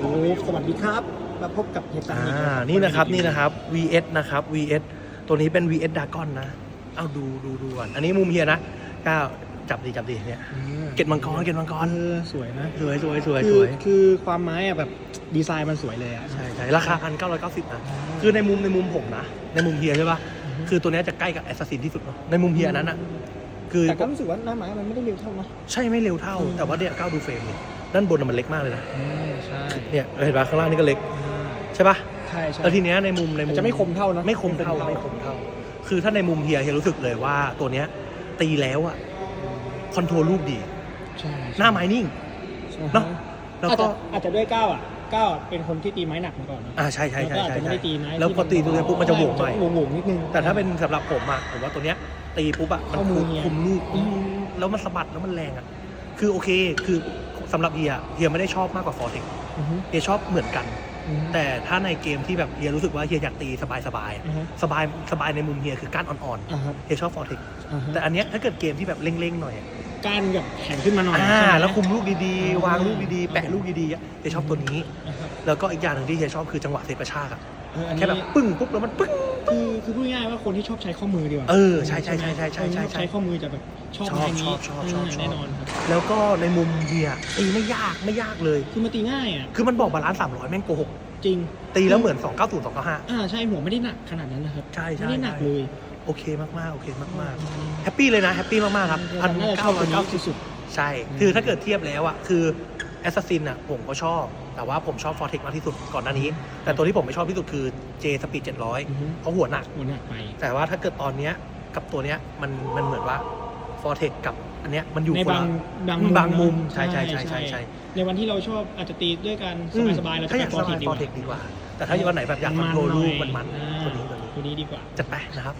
โอ้สวัสดีครับ มาพบกับเฮียตังอ่อีกแล้วานี่นะครับ นี่นะครับ VS นะครับ VS ตัวนี้เป็น VS d r a g o n นะ เอาดูดูดูก่อน อันนี้มุมเฮียนะก้าวจับดีจับดีเนี่ย อืมเกตมังกร เกตมังกร เออสวยนะสวยสวยสวยคืสอวยคือความไม้อะแบบดีไซน์มันสวยเลยอะใช่ใช่ราคาพันเก้าร้อยเก้าสิบนะ คือในมุมในมุมผมนะ ในมุมเฮียใช่ปะคือตัวเนี้ยจะใกล้กับแอสซัสซินที่สุดเนาะในมุมเฮียนั้นอะคือ แต่ก็รู้สึกว่าหน้าไม้มันไม่ได้เร็วเท่านะ ใช่ไม่เร็วเท่า อืม แต่ว่าเนี่ยก้าวดูเฟรมดิ ด้านบนน่ะมันเล็กมากเลยนะอืมใช่เนี่ยเห็นปะข้างล่างนี่ก็เล็กใช่ปะใช่ใช่แล้วทีเนี้ยในมุมในมุมจะไม่คมเท่านะไม่คมเท่าไม่คมเท่า คือถ้าในมุมเฮียเฮียรู้สึกเลยว่าตัวเนี้ยตีแล้วอะคอนโทรลลูกดี ใช่หน้าไม้นิ่ง ใช่เนอะ แล้วก็อาจจะอาจจะด้วยก้าวอะก้าวเป็นคนที่ตีไม้หนักมาก่อนนะอ่าใช่ใช่ใช่แล้วก็อาจใช่จะไม่ใช่ได้ตีไม้แล้วพอตีตัวเนี้ยปุ๊บมันจะโหวงใหม่โหวงๆนิดนึง แต่ถ้าเป็นสำหรับผมอะผมว่าตัวเนี้ย ตีปุ๊บอะมันเข้ามือคุมไงคุมลูกอืมแล้วมันสะบัดแล้วมันแรงอะคือโอเค คือ สำหรับเฮียเฮียไม่ได้ชอบมากกว่าฟอร์เทคอือฮึเฮียชอบเหมือนกัน อือฮึ แต่ถ้าในเกมที่แบบเฮียรู้สึกว่าเฮียอยากตีสบายสบายๆอะอือฮึ สบายสบายในมุมเฮียคือก้านอ่อนอ่าครับๆเฮียชอบฟอร์เทคอ่าฮะแต่อันเนี้ยถ้าเกิดเกมที่แบบเร่งๆหน่อยอะการแบบแข็งขึ้นมาหน่อยอ่าใช่ไหม แล้วคุมลูกดีอ่าๆวางลูกดีๆ แปะลูกดีๆอะเฮียชอบตัวนี้นะครับแล้วก็อีกอย่างหนึ่งที่เฮียชอบคือจังหวะเซตกระชากอะ เอออันนี้ แค่แบบปึ้งปุ๊บแล้วมันปึ้ง คือคือพูดง่ายๆว่าคนที่ชอบใช้ข้อมือดีกว่าเออใช่ใช่ใช่ใช่ใช่ใช่คนที่ชอบใช้ข้อมือจะแบบชอบชอบไม้นี้ชอบชอบชอบชอบ แน่นอนครับแล้วก็ในมุมเฮียตีไม่ยากไม่ยากเลย คือมันตีง่ายอะคือมันบอกบาลานซ์สามร้อยแม่งโกหกจริงตีแล้วเหมือน2 9 0 2 9 5อ่าใช่หัวไม่ได้หนักขนาดนั้นนะครับใช่ใช่ ไม่ได้หนักเลยโอเคมากๆโอเคมากๆแฮปปี้เลยนะแฮปปี้มากๆครับพันน่าจะชเก้าอบร้ตัอวยนี้เก้าสิบสุด ใช่ คือถ้าเกิดเทียบแล้วอะคือ แอสซัสซินอะผมก็ชอบ แต่ว่าผมชอบฟอร์เทคมากที่สุดก่อนหน้านี้ แต่ตัวที่ผมไม่ชอบที่สุดคือเจสปีดอือฮึ700เพราะหัวหนักๆหัวหนักไปแต่ว่าถ้าเกิดตอนเนี้ยกับตัวเนี้ยมันมันเหมือนว่าฟอร์เทคกับอันเนี้ยมันอยู่ในคนบางละบางบางมุมนะใช่ใช่ใช่ใช่ใช่ ในวันที่เราชอบอาจจะตีด้วยกันสบายๆเราจะถ้าอไปยากฟสอร์บายเทคดีฟกอร์เทคว่าดีกว่า แต่ถ้าวันไหนแบบอยากคอนโทรลลูกมันมันอ่าตัวนี้ตัวนี้ตัวนี้ดีกว่าจัดไปนะครับ